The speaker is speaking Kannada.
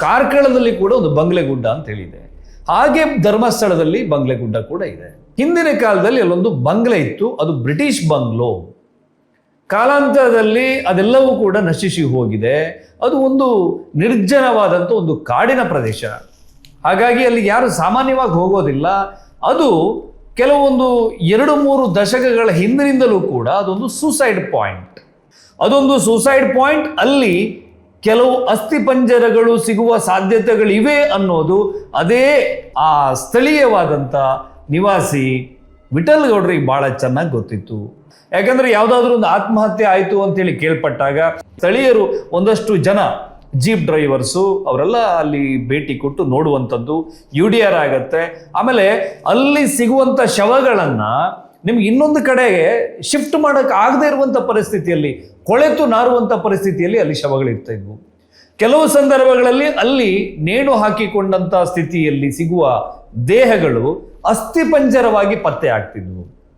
ಕಾರ್ಕಳದಲ್ಲಿ ಕೂಡ ಒಂದು ಬಂಗ್ಲೆಗುಡ್ಡ ಅಂತ ಹೇಳಿದೆ. ಹಾಗೆ ಧರ್ಮಸ್ಥಳದಲ್ಲಿ ಬಂಗ್ಲೆಗುಡ್ಡ ಕೂಡ ಇದೆ. ಹಿಂದಿನ ಕಾಲದಲ್ಲಿ ಅಲ್ಲೊಂದು ಬಂಗ್ಲೆ ಇತ್ತು, ಅದು ಬ್ರಿಟಿಷ್ ಬಂಗ್ಲೋ. ಕಾಲಾಂತರದಲ್ಲಿ ಅದೆಲ್ಲವೂ ಕೂಡ ನಶಿಸಿ ಹೋಗಿದೆ. ಅದು ಒಂದು ನಿರ್ಜನವಾದಂಥ ಒಂದು ಕಾಡಿನ ಪ್ರದೇಶ. ಹಾಗಾಗಿ ಅಲ್ಲಿ ಯಾರು ಸಾಮಾನ್ಯವಾಗಿ ಹೋಗೋದಿಲ್ಲ. ಅದು ಕೆಲವೊಂದು ಎರಡು ಮೂರು ದಶಕಗಳ ಹಿಂದಿನಿಂದಲೂ ಕೂಡ ಅದೊಂದು ಸೂಸೈಡ್ ಪಾಯಿಂಟ್ ಅದೊಂದು ಸೂಸೈಡ್ ಪಾಯಿಂಟ್ ಅಲ್ಲಿ ಕೆಲವು ಅಸ್ಥಿಪಂಜರಗಳು ಸಿಗುವ ಸಾಧ್ಯತೆಗಳಿವೆ ಅನ್ನೋದು ಅದೇ ಆ ಸ್ಥಳೀಯವಾದಂಥ ನಿವಾಸಿ ವಿಠಲ್ ಗೌಡ್ರಿಗೆ ಬಹಳ ಚೆನ್ನಾಗಿ ಗೊತ್ತಿತ್ತು. ಯಾಕಂದ್ರೆ ಯಾವುದಾದ್ರೂ ಒಂದು ಆತ್ಮಹತ್ಯೆ ಆಯಿತು ಅಂತೇಳಿ ಕೇಳ್ಪಟ್ಟಾಗ ಸ್ಥಳೀಯರು ಒಂದಷ್ಟು ಜನ ಜೀಪ್ ಡ್ರೈವರ್ಸು ಅವರೆಲ್ಲ ಅಲ್ಲಿ ಭೇಟಿ ಕೊಟ್ಟು ನೋಡುವಂಥದ್ದು ಯು ಡಿ ಆರ್ ಆಗತ್ತೆ. ಆಮೇಲೆ ಅಲ್ಲಿ ಸಿಗುವಂಥ ಶವಗಳನ್ನ ನಿಮ್ಗೆ ಇನ್ನೊಂದು ಕಡೆಗೆ ಶಿಫ್ಟ್ ಮಾಡೋಕೆ ಆಗದೇ ಇರುವಂಥ ಪರಿಸ್ಥಿತಿಯಲ್ಲಿ, ಕೊಳೆತು ನಾರುವಂಥ ಪರಿಸ್ಥಿತಿಯಲ್ಲಿ ಅಲ್ಲಿ ಶವಗಳಿರ್ತಾ ಇದ್ವು. ಕೆಲವು ಸಂದರ್ಭಗಳಲ್ಲಿ ಅಲ್ಲಿ ನೇಣು ಹಾಕಿಕೊಂಡಂಥ ಸ್ಥಿತಿಯಲ್ಲಿ ಸಿಗುವ ದೇಹಗಳು ಅಸ್ಥಿಪಂಜರವಾಗಿ ಪತ್ತೆ ಆಗ್ತಿದ್ವು.